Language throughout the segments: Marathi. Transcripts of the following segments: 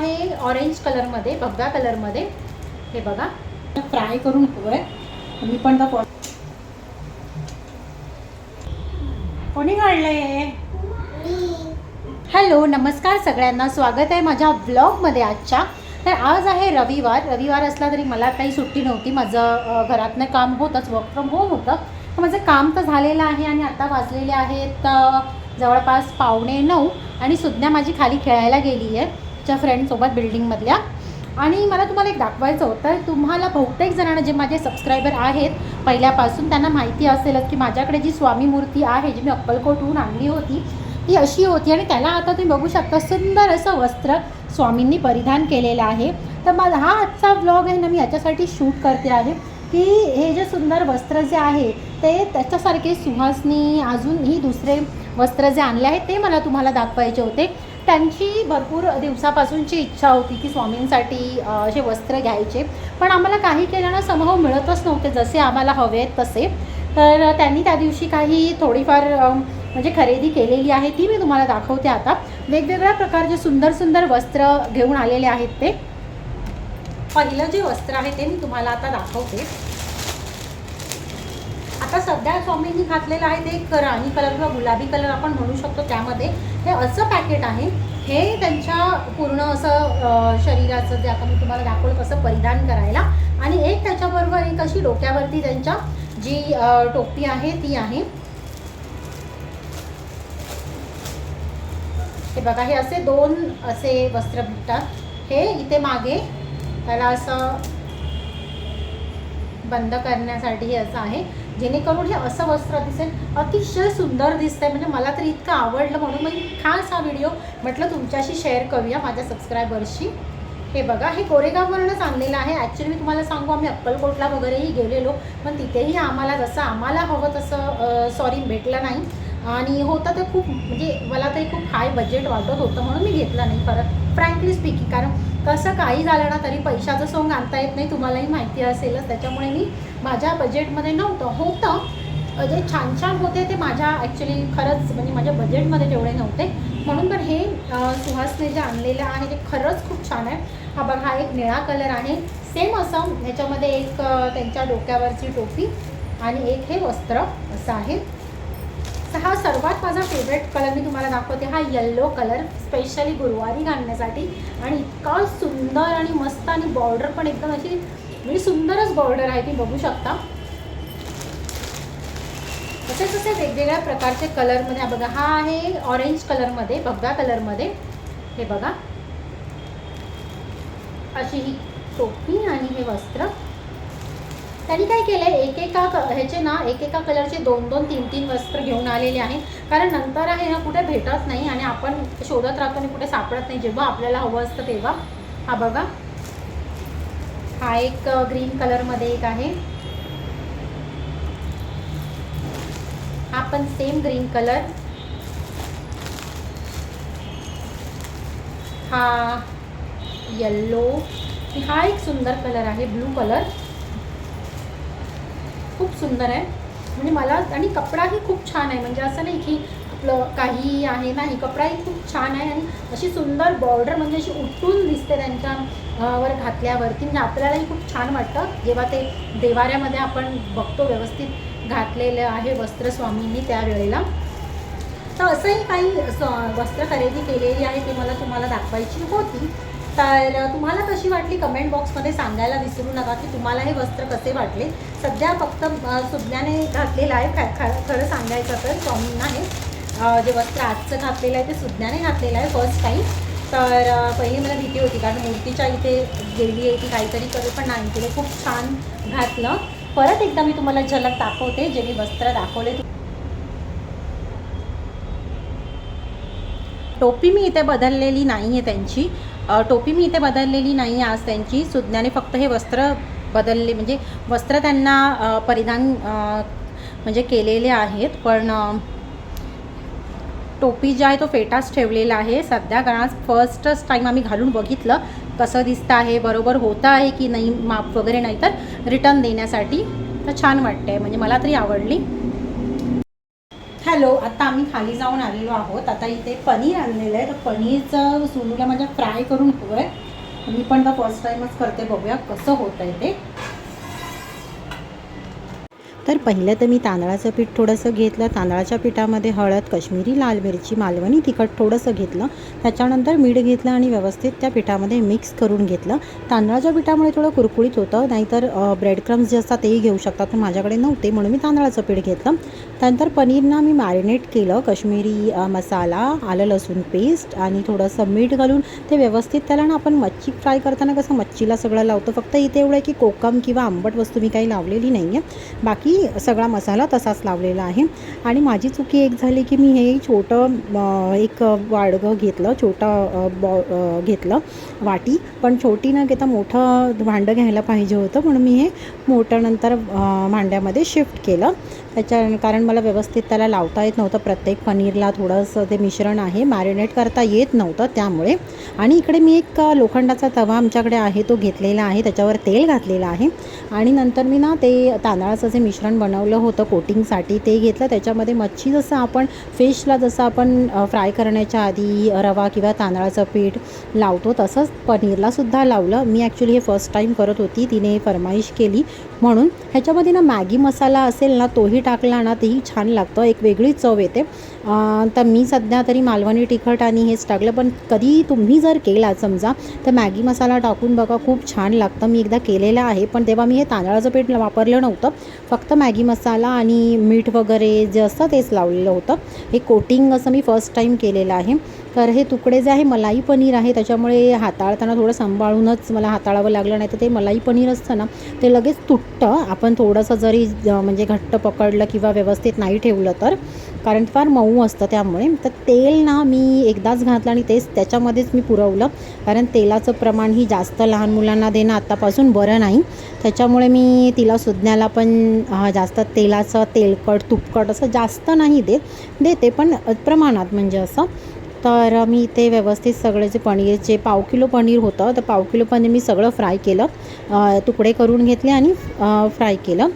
हे ऑरेंज कलरमध्ये भगव्या कलरमध्ये हे बघा. फ्राय करून हवं आहे मी पण तर कोणी काढलंय? हॅलो नमस्कार सगळ्यांना. स्वागत आहे माझ्या ब्लॉगमध्ये आजच्या. तर आज आहे रविवार. रविवार असला तरी मला काही सुट्टी नव्हती. माझं घरातनं काम होतंच वर्क फ्रॉम होम होतं. तर माझं काम तर झालेलं आहे आणि आता वाजलेले आहेत जवळपास पावणे नऊ आणि सुज्ञा माझी खाली खेळायला गेली आहे आमच्या फ्रेंडसोबत बिल्डिंगमधल्या आणि मला तुम्हाला एक दाखवायचं होतं तुम्हाला बहुतेक जणांना जे माझे सबस्क्रायबर आहेत पहिल्यापासून त्यांना माहिती असेलच की माझ्याकडे जी स्वामी मूर्ती आहे जी मी अक्कलकोटहून आणली होती ती अशी होती आणि त्याला आता तुम्ही बघू शकता सुंदर असं वस्त्र स्वामींनी परिधान केलेलं आहे. तर माझा हा आजचा व्लॉग आहे ना मी याच्यासाठी शूट करते आहे की हे जे सुंदर वस्त्र जे आहे ते त्याच्यासारखे सुहासनी अजूनही दुसरे वस्त्र जे आणले आहेत ते मला तुम्हाला दाखवायचे होते. त्यांची भरपूर दिवसापासूनची इच्छा होती की स्वामींसाठी असे वस्त्र घ्यायचे. पण आम्हाला काही केल्यानं समभाव मिळतच नव्हते जसे आम्हाला हवे आहेत तसे. तर त्यांनी त्या दिवशी काही थोडीफार म्हणजे खरेदी केलेली आहे ती मी तुम्हाला दाखवते आता. वेगवेगळ्या प्रकारचे सुंदर सुंदर वस्त्र घेऊन आलेले आहेत ते. पहिलं जे वस्त्र आहे ते मी तुम्हाला आता दाखवते. आता सध्या स्वामींनी घातलेलं आहे ते एक राणी कलर किंवा गुलाबी कलर आपण म्हणू शकतो त्यामध्ये. हे असं पॅकेट आहे. हे त्यांच्या पूर्ण असं शरीराचं जे आता मी तुम्हाला दाखवलं कसं परिधान करायला. आणि एक त्याच्याबरोबर एक अशी डोक्यावरती त्यांच्या जी टोपी आहे ती आहे. हे बघा हे असे दोन असे वस्त्र भेटतात. हे इथे मागे त्याला असं बंद करण्यासाठी हे असं आहे. जेणेकरून हे असं वस्त्र दिसेल. अतिशय सुंदर दिसतंय. म्हणजे मला तर इतकं आवडलं म्हणून मी खास हा व्हिडिओ म्हटलं तुमच्याशी शेअर करूया माझ्या सबस्क्रायबर्सशी हे बघा हे कोरेगाववरूनच आणलेलं आहे. ॲक्च्युली मी तुम्हाला सांगू आम्ही अक्कलकोटला वगैरेही गेलेलो. पण तिथेही आम्हाला जसं आम्हाला हवं तसं सॉरी भेटलं नाही. आणि होतं ते खूप म्हणजे मला ते खूप हाय बजेट वाटत होतं म्हणून मी घेतलं नाही. खरं फ्रँकली स्पीकिंग कारण कसं काही झालं ना तरी पैशाचं सोंग आणता येत नाही तुम्हालाही माहिती असेलच. त्याच्यामुळे मी माझ्या बजेटमध्ये नव्हतं. होतं. जे छान छान होते ते माझ्या ॲक्च्युली खरंच म्हणजे माझ्या बजेटमध्ये तेवढे नव्हते. म्हणून तर हे सुहासने जे आणलेलं आहे ते खरंच खूप छान आहे. हा बघा हा एक निळा कलर आहे सेम असं ह्याच्यामध्ये एक त्यांच्या डोक्यावरची टोपी आणि एक हे वस्त्र असं आहे. तर हा सर्वात माझा फेवरेट कलर मी तुम्हाला दाखवते. हा येल्लो कलर स्पेशली गुरुवारी घालण्यासाठी. आणि इतका सुंदर आणि मस्त आणि बॉर्डर पण एकदम अशी म्हणजे सुंदरच बॉर्डर आहे ती बघू शकता. तसेच तसे वेगवेगळ्या प्रकारचे कलरमध्ये बघा हा आहे ऑरेंज कलरमध्ये भगव्या कलरमध्ये हे बघा. अशी ही टोपी आणि हे वस्त्र. त्यांनी काय केलं आहे एकेका क ह्याचे ना एकेका कलरचे दोन दोन तीन तीन वस्त्र घेऊन आलेले आहे कारण नंतर आहे ना कुठे भेटत नाही आणि आपण शोधत राहतो आणि कुठे सापडत नाही. जेव्हा आपल्याला हवं असतं तेव्हा. हा बघा. हा एक ग्रीन कलरमध्ये एक आहे. हा पण सेम ग्रीन कलर हा येल्लो हा एक सुंदर कलर आहे ब्लू कलर खूप सुंदर आहे. म्हणजे मला आणि कपडाही खूप छान आहे. म्हणजे असं नाही की आपलं काही आहे नाही कपडाही खूप छान आहे आणि अशी सुंदर बॉर्डर म्हणजे अशी उठून दिसते त्यांच्या वर घातल्यावरती. म्हणजे आपल्यालाही खूप छान वाटतं. जेव्हा ते देवाऱ्यामध्ये आपण बघतो व्यवस्थित घातलेलं आहे वस्त्र स्वामींनी त्यावेळेला. तर असंही काही वस्त्र खरेदी केलेली आहे ती मला तुम्हाला दाखवायची होती. तर तुम्हाला कशी वाटली कमेंट बॉक्समध्ये सांगायला विसरू नका की तुम्हाला हे वस्त्र कसे वाटले? सध्या फक्त सुज्ञाने घातलेलं आहे. खा खा खरं सांगायचं तर स्वामींना जे वस्त्र आजचं घातलेलं आहे ते सुज्ञाने घातलेलं आहे फर्स्ट टाईम तर पहिली मला भीती होती कारण मूर्तीच्या इथे गेली आहे की काहीतरी करू पण नाही तिने खूप छान घातलं. परत एकदा मी तुम्हाला झलक दाखवते जे मी वस्त्र दाखवले. टोपी मी इथे बदललेली नाही आहे त्यांची. टोपी मी इथे बदललेली नाही आहे आज त्यांची. सुज्ञाने फक्त हे वस्त्र बदलले म्हणजे वस्त्र त्यांना परिधान म्हणजे केलेले आहेत. पण टोपी जे आहे तो फेटाच ठेवलेला आहे. सध्या कारण आज फर्स्टच टाईम आम्ही घालून बघितलं कसं दिसतं आहे बरोबर होतं आहे की नाही माप वगैरे नाही तर रिटर्न देण्यासाठी. तर छान वाटते म्हणजे मला तरी आवडली. हॅलो आता आम्ही खाली जाऊन आलेलो आहोत. आता इथे पनीर आणलेलं आहे. तर पनीरचं सुरूला माझ्या फ्राय करून हवं आहे मी पण तर फर्स्ट टाईमच करते. बघूया कसं होतं आहे ते. तर पहिलं तर मी तांदळाचं पीठ थोडंसं घेतलं. तांदळाच्या पिठामध्ये हळद कश्मीरी लाल मिरची मालवणी तिखट थोडंसं घेतलं. त्याच्यानंतर मीठ घेतलं आणि व्यवस्थित त्या पिठामध्ये मिक्स करून घेतलं. तांदळाच्या पिठामुळे थोडं कुरकुरीत होतं नाहीतर ब्रेड क्रम्स जे असतात तेही घेऊ शकतात पण माझ्याकडे नव्हते म्हणून मी तांदळाचं पीठ घेतलं. त्यानंतर पनीरना मी मॅरिनेट केलं कश्मीरी मसाला आलं लसूण पेस्ट आणि थोडंसं मीठ घालून ते व्यवस्थित त्याला ना आपण मच्छी फ्राय करताना कसं मच्छीला सगळं लावतो. फक्त इथे एवढं आहे की कोकम किंवा आंबट वस्तू मी काही लावलेली नाही आहे बाकी सगळा मसाला तसाच लावलेला आहे. आणि माझी चुकी एक झाली की मी हे छोटं एक वाडगं घेतलं छोटं बॉ घेतलं वाटी. पण छोटी न घेता मोठं भांडं घ्यायला पाहिजे होतं म्हणून मी हे मोठं नंतर भांड्यामध्ये शिफ्ट केलं. त्याच्या कारण मला व्यवस्थित त्याला लावता येत नव्हतं. प्रत्येक पनीरला थोडंसं ते मिश्रण आहे. मॅरिनेट करता येत नव्हतं त्यामुळे. आणि इकडे मी एक लोखंडाचा तवा आमच्याकडे आहे तो घेतलेला आहे. त्याच्यावर तेल घातलेलं आहे. आणि नंतर मी ना ते तांदळाचं जे मिश्रण बनवलं होतं कोटिंगसाठी ते घेतलं. त्याच्या त्याच्यामध्ये मच्छी जसं आपण फिशला जसं आपण फ्राय करण्याच्या आधी रवा किंवा तांदळाचं पीठ लावतो तसंच पनीरला सुद्धा लावलं. मी ॲक्च्युली हे फर्स्ट टाईम करत होती. तिने फरमाईश केली. म्हणून ह्याच्यामध्ये ना मॅगी मसाला असेल ना तोही टाकला ना तेही छान लागतं. एक वेगळी चव येते. तर मी सध्या तरी मालवणी तिखट आणि हेच टाकलं. पण कधी तुम्ही जर केला समजा तर मॅगी मसाला टाकून बघा खूप छान लागतं. मी एकदा केलेलं आहे पण तेव्हा मी हे तांदळाचं पीठ वापरलं नव्हतं. फक्त मॅगी मसाला आणि मीठ वगैरे जे असतं तेच लावलेलं होतं. हे कोटिंग असं मी फर्स्ट टाईम केलेलं आहे. तर हे तुकडे जे आहे मलाई पनीर आहे त्याच्यामुळे हाताळताना थोडं सांभाळूनच मला हाताळावं लागलं नाही तर ते मलाई पनीर असतं ना. ते लगेच तुटतं. आपण थोडंसं जरी म्हणजे घट्ट पकडलं किंवा व्यवस्थित नाही ठेवलं तर. कारण फार मऊ असतं त्यामुळे. तर तेल ना मी एकदाच घातलं आणि तेच त्याच्यामध्येच मी पुरवलं. कारण तेलाचं प्रमाण ही जास्त लहान मुलांना देणं आत्तापासून बरं नाही. त्याच्यामुळे मी तिला सुज्ञाला पण जास्त तेलाचं तेलकट तुपकट असं जास्त नाही देत. देते पण प्रमाणात म्हणजे असं. तर मी ते व्यवस्थित सगळे जे पनीर जे पाव किलो पनीर होतं तर पाव किलो पनीर मी सगळं फ्राय केलं. तुकडे करून घेतले आणि फ्राय केलं.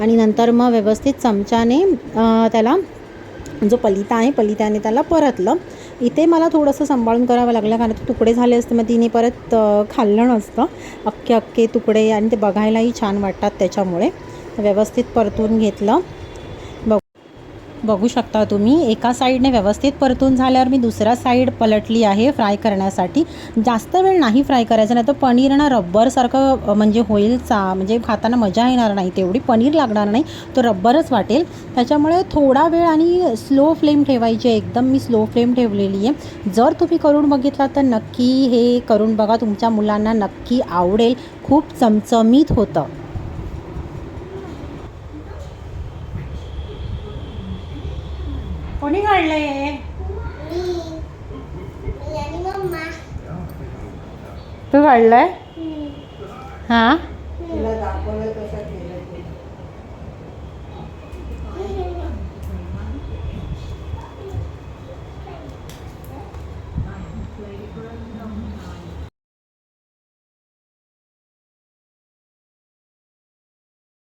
आणि नंतर मग व्यवस्थित चमच्याने त्याला जो पलिता आहे पलित्याने त्याला परतलं. इथे मला थोडंसं सांभाळून करावं लागलं कारण तुकडे झाले असते मग तिने परत खाल्लं नसतं. अख्खे अख्खे तुकडे आणि ते बघायलाही छान वाटतात त्याच्यामुळे. व्यवस्थित परतून घेतलं. बघू शकता तुम्ही. एका साईडने व्यवस्थित परतून झाल्यावर मी दुसऱ्या साईड पलटली आहे फ्राय करण्यासाठी. जास्त वेळ नाही फ्राय करायचं नाही तर पनीर ना रब्बरसारखं म्हणजे होईल चा म्हणजे खाताना मजा येणार नाही तेवढी. पनीर लागणार नाही तो रब्बरच वाटेल. त्याच्यामुळे थोडा वेळ आणि स्लो फ्लेम ठेवायची आहे. एकदम मी स्लो फ्लेम ठेवलेली आहे. जर तुम्ही करून बघितला तर नक्की हे करून बघा. तुमच्या मुलांना नक्की आवडेल. खूप चमचमीत होतं. कोणी काढलंय? तू काढलंय? हां? तिला दाखवलं केलं